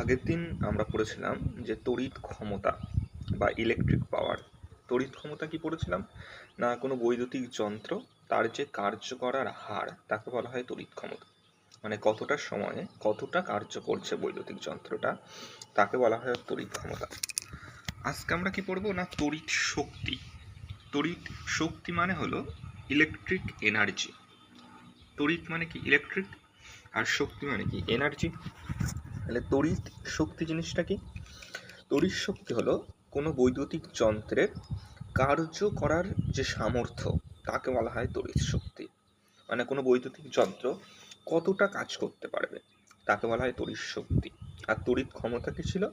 আগের দিন আমরা পড়েছিলাম যে তড়িৎ ক্ষমতা বা ইলেকট্রিক পাওয়ার তড়িৎ ক্ষমতা কি পড়েছিলাম? না, কোনো বৈদ্যুতিক যন্ত্র, তার যে কার্য করার হার, তাকে বলা হয় তড়িৎ ক্ষমতা। মানে কতটা সময়ে কতটা কার্য করছে বৈদ্যুতিক যন্ত্রটা, তাকে বলা হয় তড়িৎ ক্ষমতা। আজকে আমরা কি পড়ব? না, তড়িৎ শক্তি। তড়িৎ শক্তি মানে হলো ইলেকট্রিক এনার্জি তড়িৎ মানে কি? ইলেকট্রিক আর শক্তি মানে কি? এনার্জি তাহলে তড়িৎ শক্তি জিনিসটা কি? তড়িৎ শক্তি হলো কোনো বৈদ্যুতিক যন্ত্রের কার্য করার যে সামর্থ্য, তাকে বলা হয় তড়িৎ শক্তি। মানে কোনো বৈদ্যুতিক যন্ত্র কতটা কাজ করতে পারবে, তাকে বলা হয় তড়িৎ শক্তি। আর তড়িৎ ক্ষমতা কি ছিল?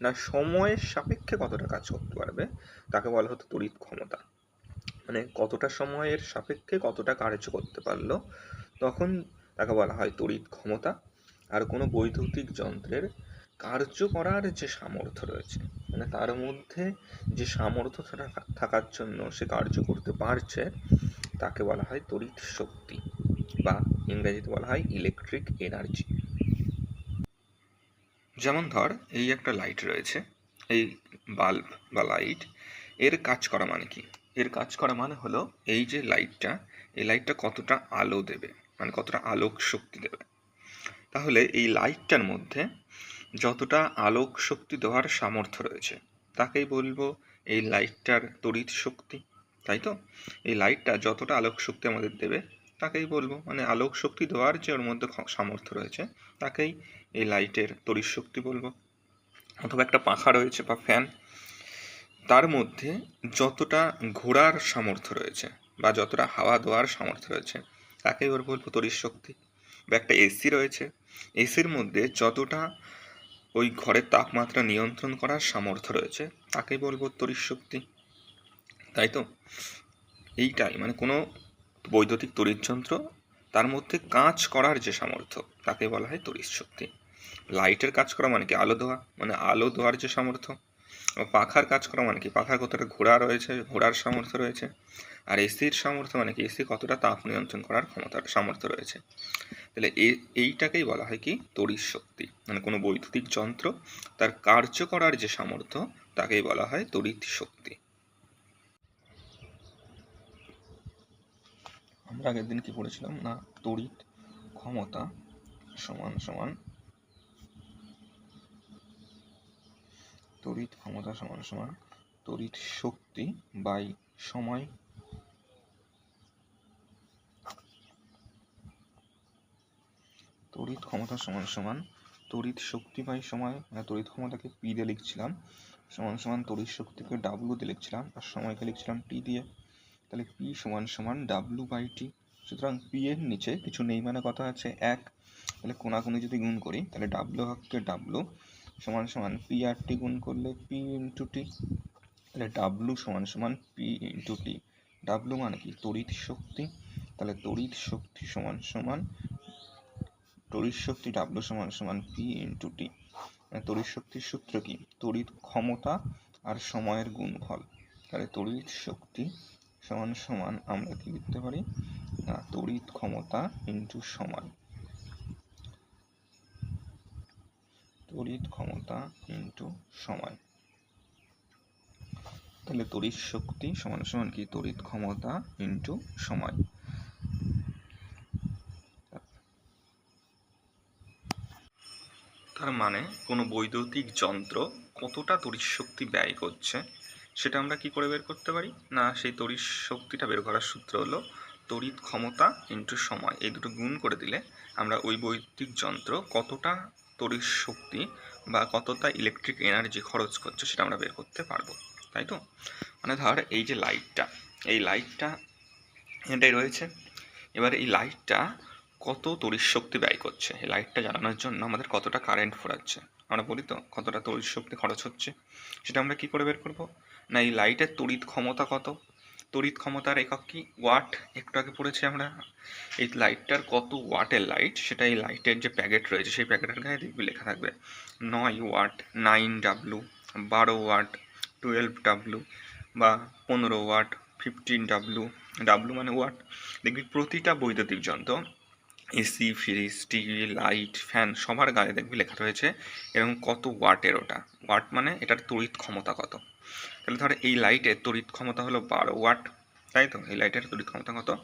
না, সময়ের সাপেক্ষে কতটা কাজ করতে পারবে, তাকে বলা হতো তড়িৎ ক্ষমতা। মানে কতটা সময়ের সাপেক্ষে কতটা কার্য করতে পারল, তখন তাকে বলা হয় তড়িৎ ক্ষমতা। আর কোনো বৈদ্যুতিক যন্ত্রের কার্য করার যে সামর্থ্য রয়েছে মানে তার মধ্যে যে সামর্থ্য থাকা- থাকার জন্য সে কার্য করতে পারছে, তাকে বলা হয় তড়িৎ শক্তি বা ইংরেজিতে বলা হয় ইলেকট্রিক এনার্জি যেমন ধর, এই একটা লাইট রয়েছে, এই বাল্ব বা লাইটের কাজ করা মানে কি? এর কাজ করা মানে হলো এই যে লাইটটা এই লাইটটা কতটা আলো দেবে মানে কতটা আলোক শক্তি দেবে। তাহলে এই লাইটটার মধ্যে যতটা আলোক শক্তি দেওয়ার সামর্থ্য রয়েছে, তাকেই বলব এই লাইটটার তড়িৎ শক্তি, তাই তো? এই লাইটটা যতটা আলোক শক্তি আমাদের দেবে, তাকেই বলব। মানে আলোক শক্তি দেওয়ার যে ওর মধ্যে সামর্থ্য রয়েছে, তাকেই এই লাইটের তড়িৎ শক্তি বলব। অথবা একটা পাখা রয়েছে বা ফ্যান, তার মধ্যে যতটা ঘোরার সামর্থ্য রয়েছে বা যতটা হাওয়া দেওয়ার সামর্থ্য রয়েছে, তাকেই ওর বলব তড়িৎ শক্তি। বা একটা এসি রয়েছে এসির মধ্যে যতটা ওই ঘরের তাপমাত্রা নিয়ন্ত্রণ করার সামর্থ্য রয়েছে, তাকেই বলব শক্তি। তাই তো? এইটাই মানে কোনো বৈদ্যুতিক তড়িৎযন্ত্র তার মধ্যে কাজ করার যে সামর্থ্য, তাকে বলা হয় তড়িৎ শক্তি। লাইটের কাজ করা মানে কি আলো দেওয়া মানে আলো দেওয়ার যে সামর্থ্য? পাখার কাজ করা মানে কি? পাখার কতটা ঘোরা রয়েছে ঘোরার সামর্থ্য রয়েছে। আর এসির সামর্থ্য মানে কি? এসি কতটা তাপ নিয়ন্ত্রণ করার ক্ষমতার সামর্থ্য রয়েছে? তাহলে এইটাকেই বলা হয় কি? তড়িৎ শক্তি। মানে কোনো বৈদ্যুতিক যন্ত্র তার কার্য করার যে সামর্থ্য, তাকেই বলা হয় তড়িৎ শক্তি। আমরা আগের দিন কি পড়েছিলাম? না, তড়িৎ ক্ষমতা সমান সমান তড়িৎ ক্ষমতা সমান সমান তড়িৎ শক্তি বাই সময় তড়িৎ ক্ষমতা সমান সমান, তড়িৎ শক্তি বাই সময় মানে তড়িৎ ক্ষমতাকে পি দিয়ে লিখছিলাম, সমান সমান তড়িৎ শক্তিকে ডাব্লু দিয়ে লিখছিলাম, আর সময়কে লিখছিলাম টি দিয়ে। তাহলে পি সমান সমান ডাব্লু বাই টি সুতরাং পি এর নিচে কিছু নেই মানে কথা আছে এক। তাহলে কোনাকুনি যদি গুণ করি, তাহলে ডাব্লু হককে ডাব্লু সমান সমান পি আর টি গুণ করলে পি ইন্টু টি তাহলে ডাব্লু সমান সমান পি ইন্টু টি ডাব্লু মানে কি? তড়িৎ শক্তি। তাহলে তড়িৎ শক্তি সমান সমান তড়িৎ শক্তি ডাব্লু সমান সমান পি ইন্টু টি তড়িৎ শক্তির সূত্র কি? তড়িৎ ক্ষমতা আর সময়ের গুণফল। তাহলে তড়িৎ শক্তি সমান সমান আমরা কি লিখতে পারি? না, তড়িৎ ক্ষমতা ইন্টু সময় তড়িৎ ক্ষমতা ইন্টু সময় তাহলে তড়িৎ শক্তি সমান সমান কি? তড়িৎ ক্ষমতা ইন্টু সময় তার মানে কোনো বৈদ্যুতিক যন্ত্র কতটা তড়িৎ শক্তি ব্যয় করছে, সেটা আমরা কি করে বের করতে পারি? না, সেই তড়িৎ শক্তিটা বের করার সূত্র হলো তড়িৎ ক্ষমতা ইন্টু সময়। এই দুটো গুণ করে দিলে আমরা ওই বৈদ্যুতিক যন্ত্র কতটা তড়িৎ শক্তি বা কতটা ইলেকট্রিক এনার্জি খরচ করছে সেটা আমরা বের করতে পারব, তাই তো? মানে ধর এই যে লাইটটা এই লাইটটা এটাই রয়েছে। এবার এই লাইটটা কত তড়িৎ শক্তি ব্যয় করছে? এই লাইটটা জ্বালানোর জন্য আমাদের কতটা কারেন্ট ফোরাচ্ছে আমরা বলি তো, কতটা তড়িৎ শক্তি খরচ হচ্ছে? সেটা আমরা কি করে বের করব? না, এই লাইটের তড়িৎ ক্ষমতা কত? তড়িৎ ক্ষমতার একক কি? ওয়াট একটু আগে পড়েছি আমরা। এই লাইটটার কত ওয়াটের লাইট সেটা এই লাইটের যে প্যাকেট রয়েছে, সেই প্যাকেটের গায়ে দেখবি লেখা থাকবে। নয় ওয়াট নাইন ডাব্লু বারো ওয়াট টুয়েলভ ডাব্লু বা পনেরো ওয়াট ফিফটিন ডাব্লু ডাব্লু মানে ওয়াট দেখবি প্রতিটা বৈদ্যুতিক যন্ত্র AC fridge TV light fan সবার গায়ে দেখবি লেখা রয়েছে। এবং কত ওয়াটের ওটা? ওয়াট মানে এটার তড়িৎ ক্ষমতা কত? তাহলে ধর এই লাইটের তড়িৎ ক্ষমতা হলো বারো ওয়াট, তাই তো? এই লাইটের তড়িৎ ক্ষমতা কত?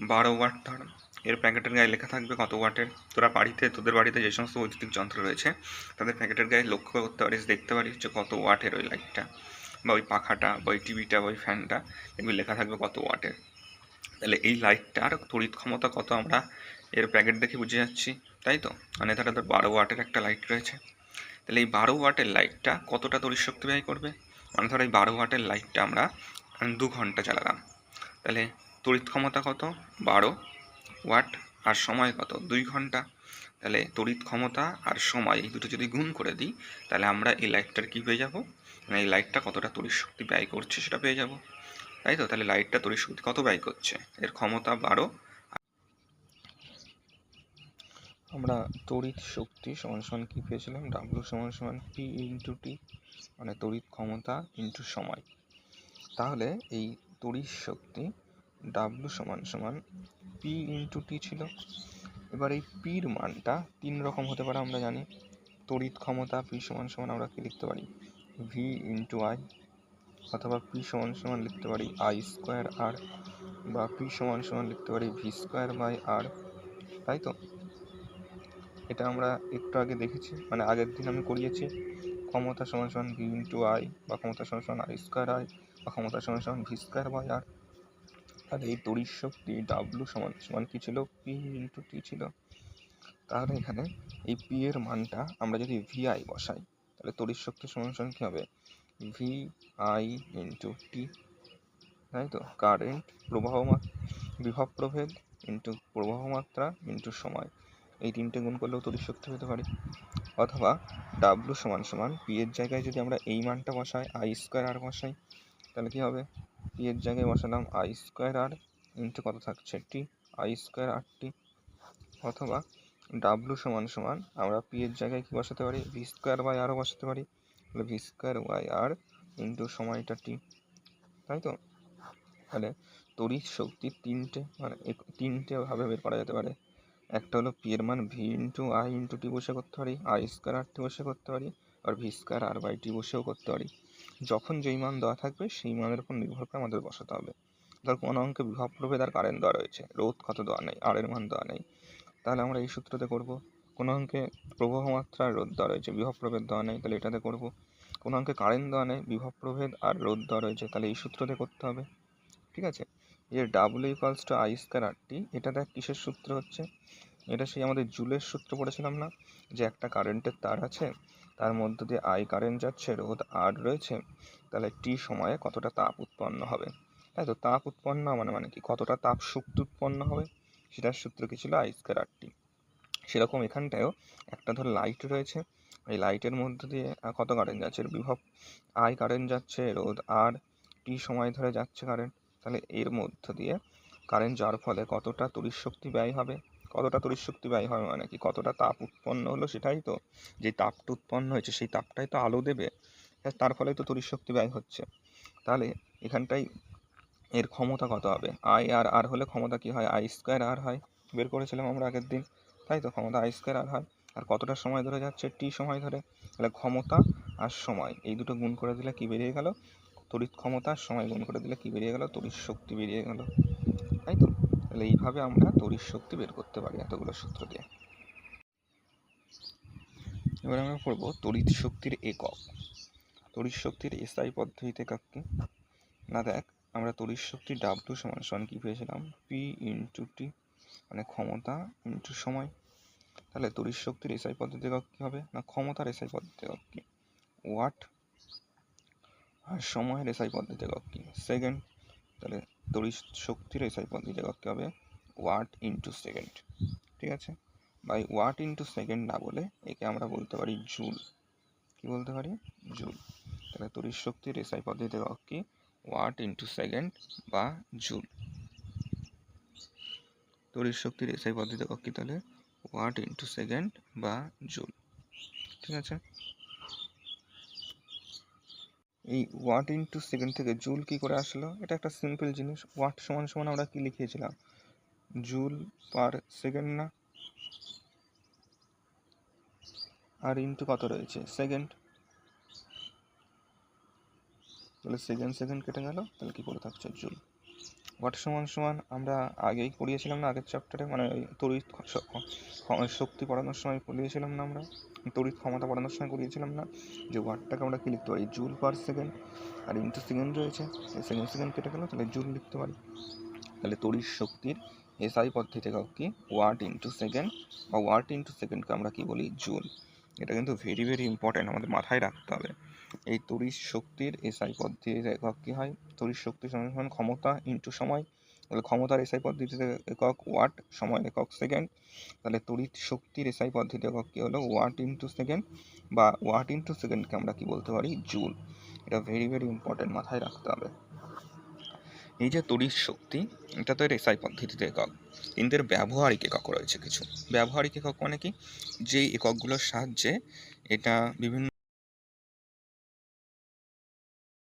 বারো ওয়াট ধর। এর প্যাকেটের গায়ে লেখা থাকবে কত ওয়াটের? তোরা বাড়িতে, তোদের বাড়িতে যে সমস্ত বৈদ্যুতিক যন্ত্র রয়েছে, তাদের প্যাকেটের গায়ে লক্ষ্য করতে পারিস, দেখতে পারিস যে কত ওয়াটের ওই লাইটটা বা ওই পাখাটা, বা ওই টিভিটা বা ওই ফ্যানটা এগুলো লেখা থাকবে কত ওয়াটের। তাহলে এই লাইটটার তড়িৎ ক্ষমতা কত আমরা এর প্যাকেট দেখে বুঝে যাচ্ছি, তাই তো? মানে তাহলে ধর বারো ওয়াটের একটা লাইট রয়েছে। তাহলে এই বারো ওয়াটের লাইটটা কতটা শক্তি ব্যয় করবে? মানে ধর এই বারো ওয়াটের লাইটটা আমরা দু ঘণ্টা চালালাম। তাহলে তড়িৎ ক্ষমতা কত? বারো ওয়াট। আর সময় কত? দুই ঘণ্টা। তাহলে তড়িৎ ক্ষমতা আর সময় এই দুটো যদি গুণ করে দিই, তাহলে আমরা এই লাইটটার কী পেয়ে যাব? মানে এই লাইটটা কতটা তড়িৎ শক্তি ব্যয় করছে সেটা পেয়ে যাব। তাই তো? তাহলে লাইটটা তড়িৎ শক্তি কত ব্যয় করছে? এর ক্ষমতা বারো আমরা তড়িৎ শক্তি সমান সমান কী পেয়েছিলাম? ডাব্লু সমান সমান পি ইন্টু টি মানে তড়িৎ ক্ষমতা ইন্টু সময়। তাহলে এই তড়িৎ শক্তি ডাব্লু সমান সমান পি ইন্টু টি ছিল। এবার এই পির মানটা তিন রকম হতে পারে, আমরা জানি। তড়িৎ ক্ষমতা পি সমান সমান আমরা কি লিখতে পারি? ভি ইন্টু আই অথবা পি সমান সমান লিখতে পারি আই স্কোয়ার আর বা পি সমান সমান লিখতে পারি ভি স্কোয়ার বাই আর তাই তো? এটা আমরা একটু আগে দেখেছি। মানে আগের দিন আমি করিয়েছি। ক্ষমতা সমান সমান ভি ইন্টু আই বা ক্ষমতা সমান সমান আই স্কোয়ার আই বা ক্ষমতা সমান সমান ভি স্কোয়ার বাই আর তাহলে এই তড়িৎ শক্তি ডাব্লু সমান সমান কী ছিল? পি ইন্টু টি ছিল। তাহলে এখানে এই পি এর মানটা আমরা যদি ভি আই বসাই, তাহলে তড়িৎ শক্তি সমান সমান কী হবে? ভি আই ইন্টু টি তাই তো? কারেন্ট প্রবাহ বিভব প্রভেদ ইন্টু প্রবাহ মাত্রা ইন্টু সময়। এই তিনটে গুণ করলেও তড়িৎ শক্তি পেতে পারি। অথবা ডাব্লু সমান সমান পি এর জায়গায় যদি আমরা এই মানটা বসাই আই স্কোয়ার আর বসাই, তাহলে কী হবে? পি এর জায়গায় বসালাম আই স্কোয়ার আর ইন্টু কত থাকছে? টি আই স্কোয়ার আর টি অথবা ডাব্লু সমান সমান আমরা পি এর জায়গায় কী বসাতে পারি? ভি স্কোয়ার বাই আরও বসাতে পারি। তাহলে V square by R into সময়টা টি তাই তো? তাহলে তড়িৎ শক্তি তিনটে মানে তিনটে ভাবে বের করা যেতে পারে। একটা হলো পি এর মান V into I into T বসে করতে পারি আই স্কোয়ার আর টি বসে করতে পারি আর V square R by T বসেও করতে পারি। যখন যেই মান দেওয়া থাকবে, সেই মানের উপর নির্ভর করে আমাদের বসাতে হবে। ধর কোনো অঙ্কে বিভব প্রভেদ আর কারেন্ট দেওয়া রয়েছে, রোধ কত দেওয়া নেই আর এর মান দেওয়া নেই। তাহলে আমরা এই সূত্রতে করব, কোনো অঙ্কে প্রবাহ মাত্রা আর রোধ দেওয়া রয়েছে বিভব প্রভেদ দেওয়া নেই, তাহলে এটাতে করব। কোনো অঙ্কে কারেন্ট দেওয়া নেই বিভব প্রভেদ আর রোধ দেওয়া রয়েছে, তাহলে এই সূত্রতে করতে হবে। ঠিক আছে? যে W equals to I square R T এটা দেখ কিসের সূত্র হচ্ছে? এটা সেই আমাদের জুলের সূত্র পড়েছিলাম না? যে একটা কারেন্টের তার আছে, তার মধ্য দিয়ে আই কারেন্ট যাচ্ছে, রোধ আর রয়েছে, তাহলে টি সময়ে কতটা তাপ উৎপন্ন হবে? তাই তো তাপ উৎপন্ন মানে মানে কি? কতটা তাপ শক্তি উৎপন্ন হবে? সেটার সূত্র কি ছিল? আই স্কোয়ার আর টি সেরকম এখানটায়ও একটা ধর লাইট রয়েছে, এই লাইটের মধ্য দিয়ে কত কারেন্ট যাচ্ছে? বিভব আই কারেন্ট যাচ্ছে, রোধ আর টি সময় ধরে যাচ্ছে কারেন্ট তাহলে এর মধ্য দিয়ে কারেন্ট যাওয়ার ফলে কতটা তড়িৎ শক্তি ব্যয় হবে? কতটা তড়িৎ শক্তি ব্যয় হবে মানে কি? কতটা তাপ উৎপন্ন হলো সেটাই তো? যে তাপটা উৎপন্ন হয়েছে সেই তাপটাই তো আলো দেবে। তার ফলে তো তড়িৎ শক্তি ব্যয় হচ্ছে। তাহলে এখানটাই এর ক্ষমতা কত হবে? আই আর আর হলে ক্ষমতা কি হয়? আই স্কোয়ার আর হয়। বের করেছিলাম আমরা আগের দিন। তাই তো? ক্ষমতা আই স্কোয়ার আর হয়। আর কতটা সময় ধরে যাচ্ছে? টি সময় ধরে। তাহলে ক্ষমতা আর সময়। এই দুটো গুণ করে দিলে কি বেরিয়ে গেল? তড়িৎ ক্ষমতা, সময় গুণ করে দিলে কি বেরিয়ে গেল? তড়িৎ শক্তি বেরিয়ে গেল। তাই তো? তাহলে এইভাবে আমরা তড়িৎ শক্তি বের করতে পারি এতগুলো সূত্র দিয়ে। এবার আমরা পড়ব তড়িৎ শক্তির একক। তড়িৎ শক্তির এসআই পদ্ধতিতে একক কি? না দেখ, আমরা তড়িৎ শক্তি ডাব্লু সমান সমান কী পেয়েছিলাম? পি ইন্টু টি মানে ক্ষমতা ইন্টু সময়। তাহলে তড়িৎ শক্তির এসআই পদ্ধতি একক কী হবে? না ক্ষমতার এসআই পদ্ধতি একক কি? ওয়াট আর সময়ের এসআই পদ্ধতি একক কি সেকেন্ড তাহলে তড়িৎ শক্তির এসআই পদ্ধতি একক কী হবে ওয়াট ইন্টু সেকেন্ড ঠিক আছে? বাই ওয়াট ইন্টু সেকেন্ড না বলে একে আমরা বলতে পারি জুল কি বলতে পারি? জুল তাহলে তড়িৎ শক্তির এসআই পদ্ধতি একক কি? ওয়াট ইন্টু সেকেন্ড বা জুল তড়িৎ শক্তির এসআই পদ্ধতি একক কি তাহলে? ওয়াট ইন্টু সেকেন্ড বা জুল ঠিক আছে? এই ওয়াট ইন্টু সেকেন্ড থেকে জুল কি করে আসলো? এটা একটা সিম্পল জিনিস। ওয়াট সমান সমান আমরা কি লিখিয়েছিলাম? জুল পার সেকেন্ড না? আর ইন্টু কত রয়েছে? সেকেন্ড তাহলে সেকেন্ড সেকেন্ড কেটে গেল। তাহলে কী করে থাকছে জুল ওয়াট সমান সমান আমরা আগেই পড়িয়েছিলাম না, আগের চ্যাপ্টারে মানে ওই তড়িৎ শক্তি পড়ানোর সময় পড়িয়েছিলাম না আমরা, তড়িৎ ক্ষমতা পড়ানোর সময় পড়িয়েছিলাম না, যে ওয়াটটাকে আমরা কী লিখতে পারি? জুল পার সেকেন্ড আর ইন্টু সেকেন্ড রয়েছে সেকেন্ড সেকেন্ড কেটে গেল, তাহলে জুল লিখতে পারি। তাহলে তড়িৎ শক্তির এসআই পদ্ধতি একক কি? ওয়াট ইন্টু সেকেন্ড বা ওয়াট ইন্টু সেকেন্ডকে আমরা কি বলি? জুল এটা কিন্তু ভেরি ভেরি ইম্পর্ট্যান্ট আমাদের মাথায় রাখতে হবে। এই তড়িৎ শক্তির এসআই পদ্ধতির একক কি হয়? তড়িৎ শক্তি সমান ক্ষমতা ইন্টু সময়। তাহলে ক্ষমতার এসআই পদ্ধতিতে একক ওয়াট সময় একক সেকেন্ড তাহলে তড়িৎ শক্তির এসআই পদ্ধতি একক কি হলো? ওয়াট ইন্টু সেকেন্ড বা ওয়াট ইন্টু সেকেন্ডকে আমরা কি বলতে পারি? জুল এটা ভেরি ভেরি ইম্পর্ট্যান্ট মাথায় রাখতে হবে। এই যে তড়িৎ শক্তি এটা তো এর এসআই পদ্ধতিতে একক। কিন্তু এর ব্যবহারিক একক রয়েছে কিছু। ব্যবহারিক একক মানে কি? যে এককগুলোর সাহায্যে এটা বিভিন্ন